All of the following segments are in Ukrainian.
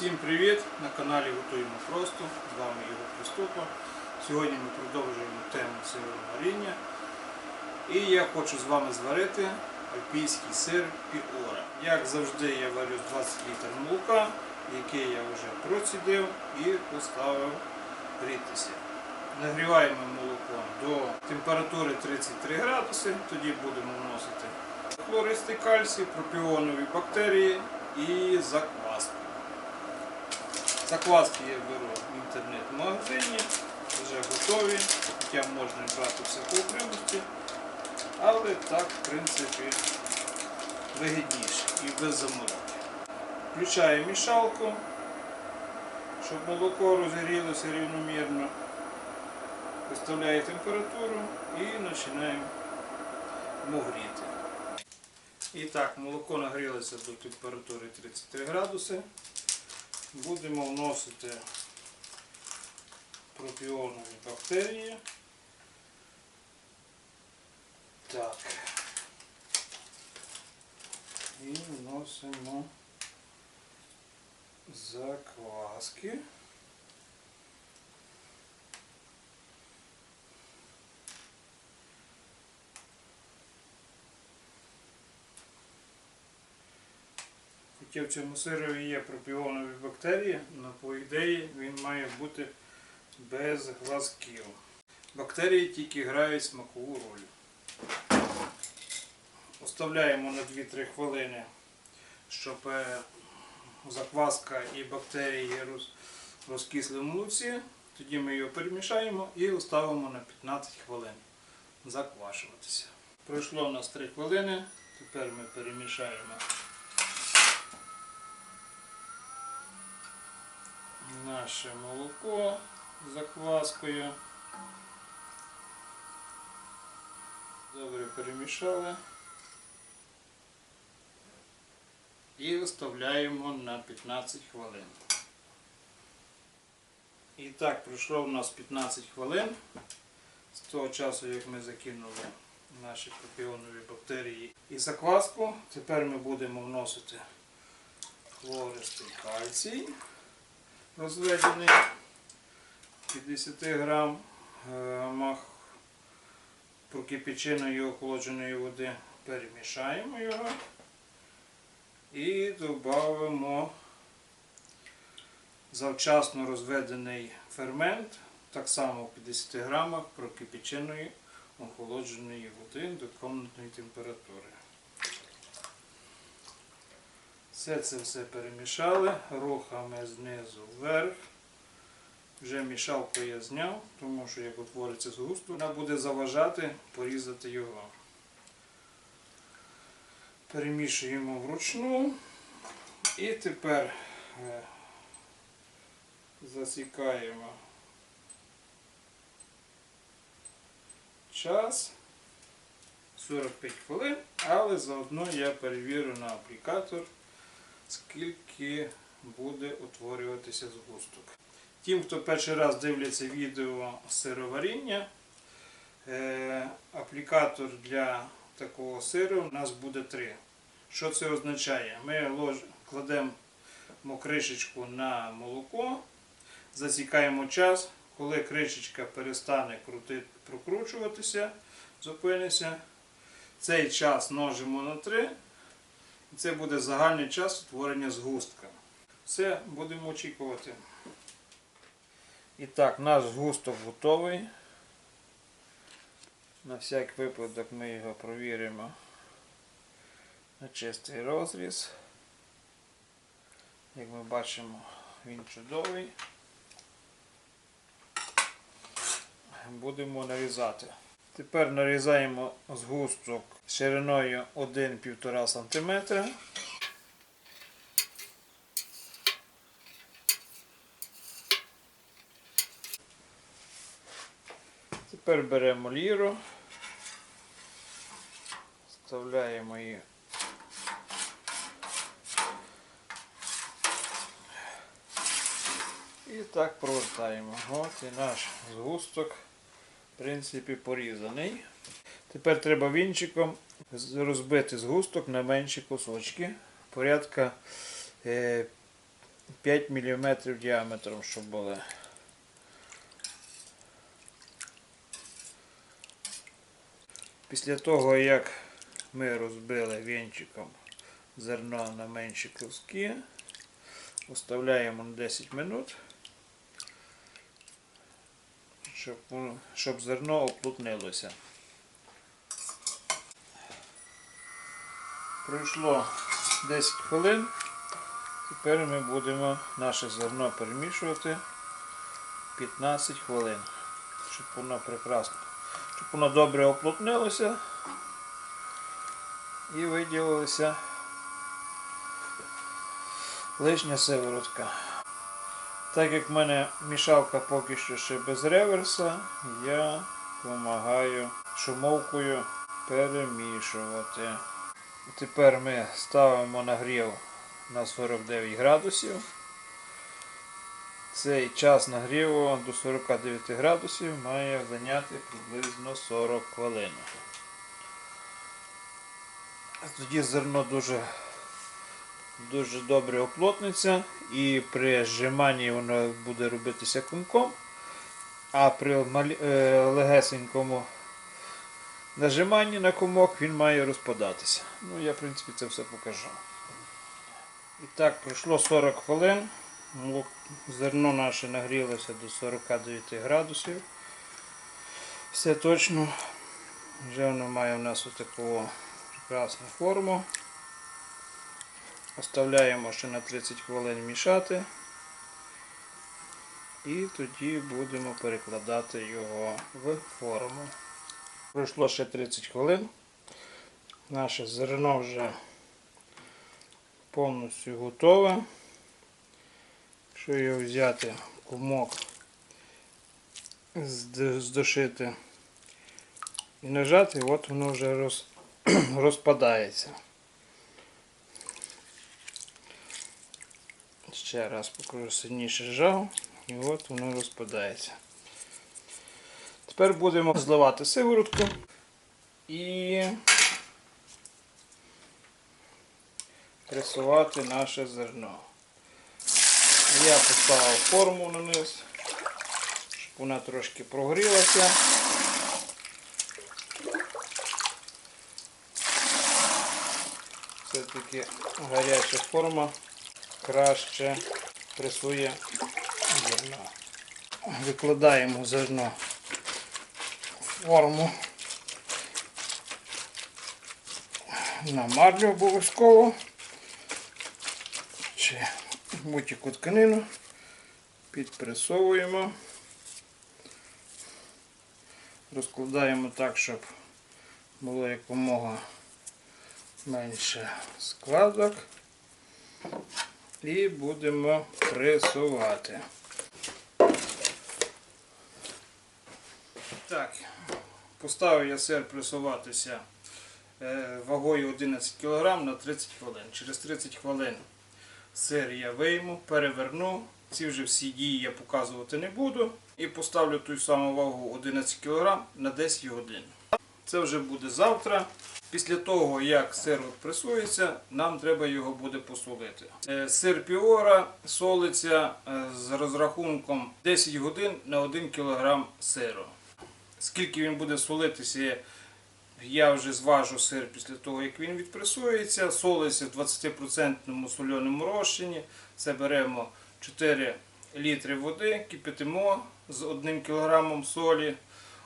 Всім привіт! На каналі Готуємо Просто. З вами Ігор Приступа. Сьогодні ми продовжуємо тему сирого варіння. І я хочу з вами зварити альпійський сир піора. Як завжди, я варю 20 літрів молока, яке я вже процідив і поставив грітися. Нагріваємо молоко до температури 33 градуси, тоді будемо вносити хлористий кальцій, пропіонові бактерії і закваску. Закваски я беру в інтернет-магазині, вже готові, хоча можна брати по окремості, але так, в принципі, вигідніше і без заморозки. Включаю мішалку, щоб молоко розгорілося рівномірно. Виставляю температуру і починаємо гріти. І так, молоко нагрілося до температури 33 градуси. Будемо вносити пропіонові бактерії. Так. І вносимо закваски. Хоча в цьому сирові є пропіонові бактерії, але по ідеї він має бути без глазків. Бактерії тільки грають смакову роль. Оставляємо на 2-3 хвилини, щоб е, закваска і бактерії роз- розкисли в молоці. Тоді ми його перемішаємо і оставимо на 15 хвилин заквашуватися. Пройшло у нас 3 хвилини, тепер ми перемішаємо наше молоко з закваскою. Добре перемішали. І оставляємо на 15 хвилин. І так, пройшло у нас 15 хвилин. З того часу, як ми закинули наші пропіонові бактерії і закваску, тепер ми будемо вносити хлористий кальцій розведений 50 грам мах прокипяченої охолодженої води. Перемішаємо його і додамо завчасно розведений фермент, так само в 50 грамах прокипяченої охолодженої води до комнатної температури. Все це все перемішали, рухами знизу вверх. Вже мішалку я зняв, тому що як утвориться згусток, вона буде заважати порізати його. Перемішуємо вручну і тепер е, засікаємо час 45 хвилин, але заодно я перевірю на аплікатор скільки буде утворюватися згусток. Тим, хто перший раз дивляться відео сироваріння, е, аплікатор для такого сиру у нас буде три. Що це означає? Ми кладемо кришечку на молоко, засікаємо час, коли кришечка перестане прокручуватися, зупиниться. Цей час множимо на 3 і Це буде загальний час утворення згустка. Все, будемо очікувати. І так, наш згусток готовий. На всяк випадок ми його провіримо на чистий розріз. Як ми бачимо, він чудовий. Будемо нарізати. Тепер нарізаємо згусток шириною 1-1,5 см. Тепер беремо ліру, вставляємо її. І так провертаємо. От і наш згусток принципі, порізаний. Тепер треба вінчиком розбити згусток на менші кусочки. Порядка е, 5 мм діаметром, щоб були. Після того, як ми розбили вінчиком зерно на менші куски, оставляємо на 10 минут, щоб, щоб зерно оплутнилося. Пройшло 10 хвилин. Тепер ми будемо наше зерно перемішувати 15 хвилин, щоб воно прекрасно, щоб воно добре оплотнилося і виділилася лишня сиворотка. Так як в мене мішалка поки що ще без реверса, я допомагаю шумовкою перемішувати. Тепер ми ставимо нагрів на 49 градусів. Цей час нагріву до 49 градусів має зайняти приблизно 40 хвилин. Тоді зерно дуже, дуже добре оплотниться і при зжиманні воно буде робитися кумком, а при е, легесенькому нажиманні на комок він має розпадатися. Ну, я, в принципі, це все покажу. І так, пройшло 40 хвилин. Зерно наше нагрілося до 49 градусів. Все точно. Вже воно має у нас отаку прекрасну форму. Оставляємо ще на 30 хвилин мішати. І тоді будемо перекладати його в форму. Пройшло ще 30 хвилин. Наше зерно вже повністю готове. Якщо його взяти кумок, здушити і нажати, от воно вже роз, розпадається. Ще раз покажу сильніше жав і от воно розпадається. Тепер будемо зливати сиворотку і пресувати наше зерно. Я поставив форму на низ, щоб вона трошки прогрілася. Все-таки гаряча форма краще пресує зерно. Викладаємо зерно в форму. На марлю обов'язково. Чи будь-яку тканину підпресовуємо, розкладаємо так, щоб було якомога менше складок і будемо пресувати. Так, поставив я сир пресуватися е, вагою 11 кг на 30 хвилин. Через 30 хвилин сир я вийму, переверну. Ці вже всі дії я показувати не буду. І поставлю ту саму вагу 11 кг на 10 годин. Це вже буде завтра. Після того, як сир от пресується, нам треба його буде посолити. Е, Сир піора солиться е, з розрахунком 10 годин на 1 кг сиру. Скільки він буде солитися, я вже зважу сир після того, як він відпресується. Солиться в 20% соленому розчині. Це беремо 4 літри води, кипятимо з 1 кг солі,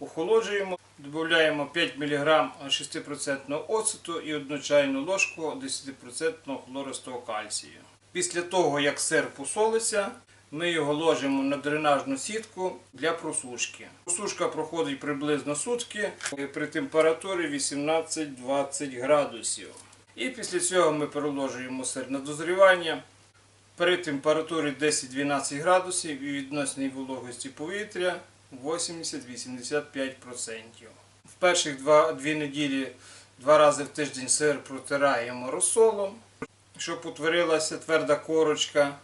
охолоджуємо, додаємо 5 мг 6% оцету і 1 чайну ложку 10% хлористого кальцію. Після того, як сир посолиться, ми його ложимо на дренажну сітку для просушки. Просушка проходить приблизно сутки при температурі 18-20 градусів. І після цього ми переложуємо сир на дозрівання при температурі 10-12 градусів і відносній вологості повітря 80-85%. В перших два, дві неділі два рази в тиждень сир протираємо розсолом, щоб утворилася тверда корочка.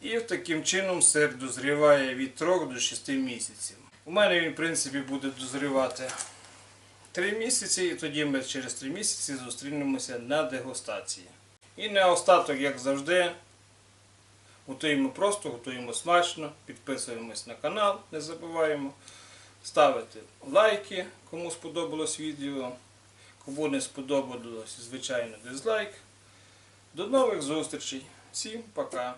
І таким чином сир дозріває від 3 до 6 місяців. У мене він, в принципі, буде дозрівати 3 місяці, і тоді ми через 3 місяці зустрінемося на дегустації. І на остаток, як завжди, Готуємо просто, готуємо смачно, підписуємось на канал, не забуваємо. Ставити лайки, кому сподобалось відео. Кому не сподобалось, звичайно, дизлайк. До нових зустрічей. Всім пока!